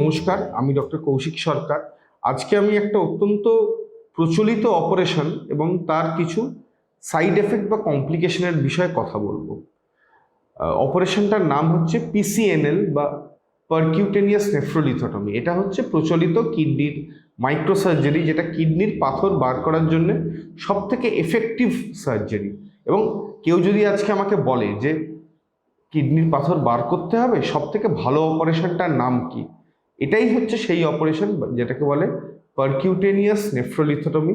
নমস্কার, আমি ডক্টর কৌশিক সরকার। আজকে আমি একটা অত্যন্ত প্রচলিত অপারেশন এবং তার কিছু সাইড এফেক্ট বা কমপ্লিকেশনের বিষয়ে কথা বলব। অপারেশনটার নাম হচ্ছে পিসিএনএল বা পারকিউটেনিয়াস নেফ্রোলিথোটমি এটা হচ্ছে প্রচলিত কিডনির মাইক্রোসার্জারি যেটা কিডনির পাথর বার করার জন্য সব থেকে এফেক্টিভ সার্জারি এবং কেউ যদি আজকে আমাকে বলে যে কিডনির পাথর বার করতে হবে সব থেকে ভালো অপারেশনটার নাম কি? এটাই হচ্ছে সেই অপারেশন যেটাকে বলে পারকিউটেনিয়াস নেফ্রোলিথোটমি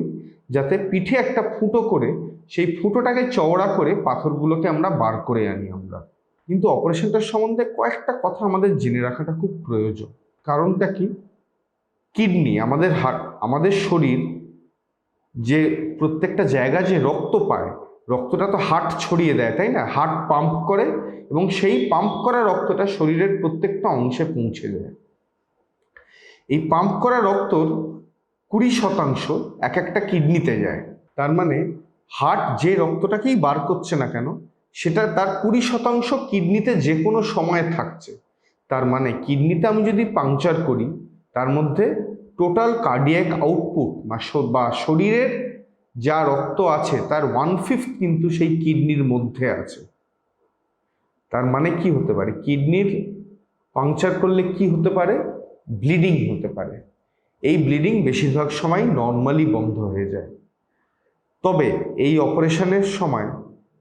যাতে পিঠে একটা ফুটো করে, সেই ফুটোটাকে চওড়া করে পাথরগুলোকে আমরা বার করে আনি আমরা। কিন্তু অপারেশনটার সম্বন্ধে কয়েকটা কথা আমাদের জেনে রাখাটা খুব প্রয়োজন। কারণটা কি? কিডনি আমাদের হার্ট আমাদের শরীর যে প্রত্যেকটা জায়গা যে রক্ত পায়, রক্তটা তো হার্ট ছড়িয়ে দেয়, তাই না? হার্ট পাম্প করে এবং সেই পাম্প করা রক্তটা শরীরের প্রত্যেকটা অংশে পৌঁছে দেয়। এই পাম্প করা রক্তর কুড়ি শতাংশ এক একটা কিডনিতে যায়। তার মানে হার্ট যে রক্তটাকেই বার করছে না কেন, সেটা তার কুড়ি শতাংশ কিডনিতে যে কোনো সময় থাকছে। তার মানে কিডনিতে আমি যদি পাংচার করি, তার মধ্যে টোটাল কার্ডিয়াক আউটপুট বা শরীরের যা রক্ত আছে, তার ওয়ান ফিফথ কিন্তু সেই কিডনির মধ্যে আছে। তার মানে কি হতে পারে? কিডনির পাংচার করলে কি হতে পারে? ব্লিডিং হতে পারে। এই ব্লিডিং বেশিরভাগ সময় নর্মালি বন্ধ হয়ে যায়। তবে এই অপারেশনের সময়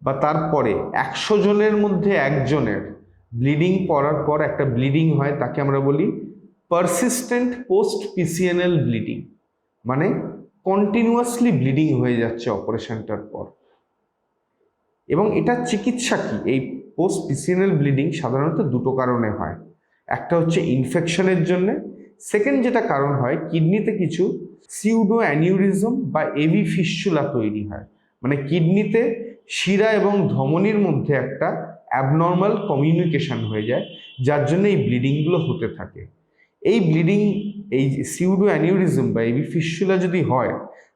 বা তারপরে একশো জনের মধ্যে একজনের ব্লিডিং পড়ার পর একটা ব্লিডিং হয়, তাকে আমরা বলি পারসিস্টেন্ট পোস্ট পিসিএনএল ব্লিডিং মানে কন্টিনিউয়াসলি ব্লিডিং হয়ে যাচ্ছে অপারেশনটার পর। এবং এটা চিকিৎসা কি? এই পোস্ট পিসিএনএল ব্লিডিং সাধারণত দুটো কারণে হয়। একটা হচ্ছে ইনফেকশনের জন্য। সেকেন্ড যেটা কারণ হয় কিডনিতে কিছু সিউডো অ্যানিউরিজম বা এভি ফিস্চুলা তৈরি হয়। মানে কিডনিতে শিরা এবং ধমনির মধ্যে একটা অ্যাবনর্মাল কমিউনিকেশন হয়ে যায়, যার জন্য এই ব্লিডিংগুলো হতে থাকে। এই ব্লিডিং এই সিউডো অ্যানিউরিজম বা এভি ফিস্চুলা যদি হয়,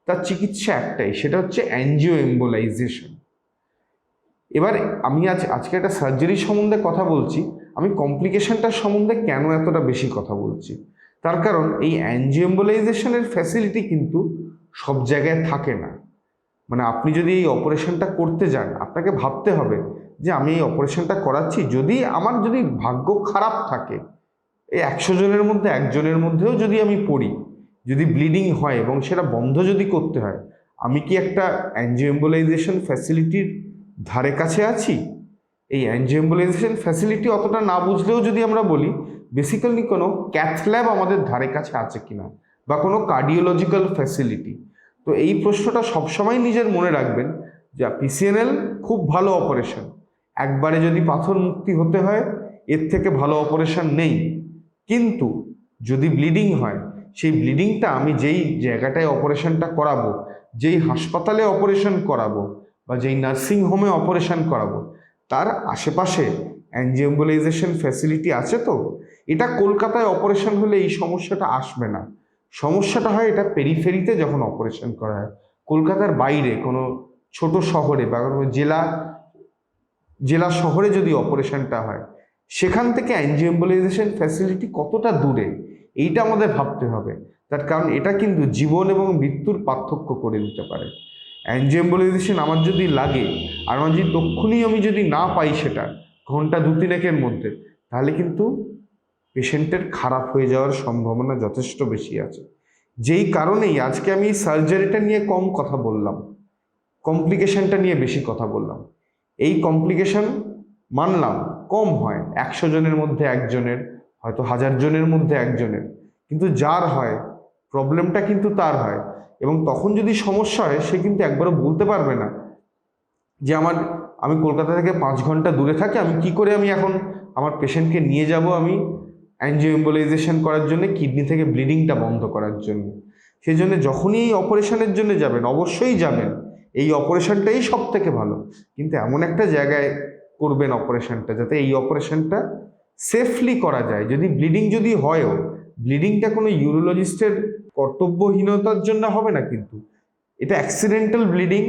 তার চিকিৎসা একটাই, সেটা হচ্ছে অ্যানজিও এম্বোলাইজেশন এবার আমি আজ, আজকে একটা সার্জারি সম্বন্ধে কথা বলছি। আমি কমপ্লিকেশনটার সম্বন্ধে কেন এতটা বেশি কথা বলছি? তার কারণ এই অ্যানজিওম্বোলাইজেশনের ফ্যাসিলিটি কিন্তু সব জায়গায় থাকে না। মানে আপনি যদি এই অপারেশনটা করতে যান, আপনাকে ভাবতে হবে যে আমি এই অপারেশনটা করাচ্ছি, যদি আমার যদি ভাগ্য খারাপ থাকে, এই একশো জনের মধ্যে একজনের মধ্যেও যদি আমি পড়ি, যদি ব্লিডিং হয় এবং সেটা বন্ধ যদি করতে হয়, আমি কি একটা অ্যানজিওম্বোলাইজেশন ফ্যাসিলিটির ধারে কাছে আছি? এই অ্যানজিওম্বোলাইজেশন ফ্যাসিলিটি অতটা না বুঝলেও যদি আমরা বলি বেসিক্যালি কোনো ক্যাথল্যাব আমাদের ধারে কাছে আছে কিনা বা কোনো কার্ডিওলজিক্যাল ফ্যাসিলিটি তো এই প্রশ্নটা সবসময় নিজের মনে রাখবেন যে পিসিএনএল খুব ভালো অপারেশন একবারে যদি পাথর মুক্তি হতে হয়, এর থেকে ভালো অপারেশন নেই। কিন্তু যদি ব্লিডিং হয়, সেই ব্লিডিংটা আমি যেই জায়গাটায় অপারেশনটা করাবো, যেই হাসপাতালে অপারেশন করাবো বা যেই নার্সিং হোমে অপারেশন করাবো তার আশেপাশে অ্যানজিওম্বোলাইজেশন ফ্যাসিলিটি আছে তো? এটা কলকাতায় অপারেশন হলে এই সমস্যাটা আসবে না। সমস্যাটা হয় এটা পেরিফেরিতে যখন অপারেশন করা হয়। কলকাতার বাইরে কোনো ছোট শহরে বা কোনো জেলা জেলা শহরে যদি অপারেশনটা হয়, সেখান থেকে অ্যানজিওম্বোলাইজেশন ফ্যাসিলিটি কতটা দূরে? এইটা আমাদের ভাবতে হবে। তার কারণ এটা কিন্তু জীবন এবং মৃত্যুর পার্থক্য করে দিতে পারে। অ্যানজিওম্বোলাইজেশন আমার যদি লাগে, আর আমার যদি তক্ষুনি আমি যদি না পাই সেটা, ঘণ্টা দু তিনেকের মধ্যে, তাহলে কিন্তু পেশেন্টের খারাপ হয়ে যাওয়ার সম্ভাবনা যথেষ্ট বেশি আছে। যেই কারণেই আজকে আমি সার্জারিটা নিয়ে কম কথা বললাম, কমপ্লিকেশনটা নিয়ে বেশি কথা বললাম। এই কমপ্লিকেশন মানলাম, কম হয়, একশো জনের মধ্যে একজনের, হয়তো হাজার জনের মধ্যে একজনের, কিন্তু যার হয়, প্রবলেমটা কিন্তু তার হয়। এবং তখন যদি সমস্যা হয়, সে কিন্তু একবারও বলতে পারবে না যে আমার, আমি কলকাতা থেকে পাঁচ ঘণ্টা দূরে থাকি, আমি কি করে আমি এখন আমার পেশেন্টকে নিয়ে যাব আমি অ্যানজিওম্বোলাইজেশন করার জন্য, কিডনি থেকে ব্লিডিংটা বন্ধ করার জন্য? সেই জন্য যখনই এই অপারেশনের জন্য যাবেন, অবশ্যই যাবেন। এই অপারেশনটাই সব থেকে ভালো। কিন্তু এমন একটা জায়গায় করবেন অপারেশনটা, যাতে এই অপারেশনটা সেফলি করা যায়। যদি ব্লিডিং যদি হয়ও ব্লিডিংটা কোনো ইউরোলজিস্টের কর্তব্যহীনতার জন্য হবে না কিন্তু। এটা অ্যাক্সিডেন্টাল ব্লিডিং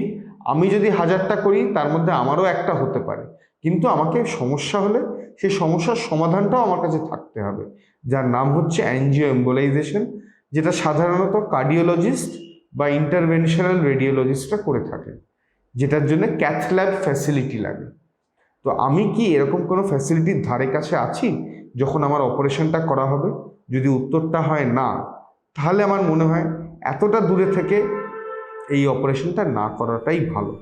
আমি যদি হাজারটা করি, তার মধ্যে আমারও একটা হতে পারে। কিন্তু আমাকে সমস্যা হলে সেই সমস্যার সমাধানটাও আমার কাছে থাকতে হবে। যার নাম হচ্ছে অ্যানজিও এম্বোলাইজেশন যেটা সাধারণত কার্ডিওলজিস্ট বা ইন্টারভেনশনাল রেডিওলজিস্টরা করে থাকে যেটার জন্য ক্যাথল্যাব ফ্যাসিলিটি লাগে। তো আমি কি এরকম কোনো ফ্যাসিলিটির ধারে কাছে আছি, যখন আমার অপারেশনটা করা হবে? যদি উত্তরটা হয় না তাহলে আমার মনে হয় এতটা দূরে থেকে এই অপারেশনটা না করাটাই ভালো।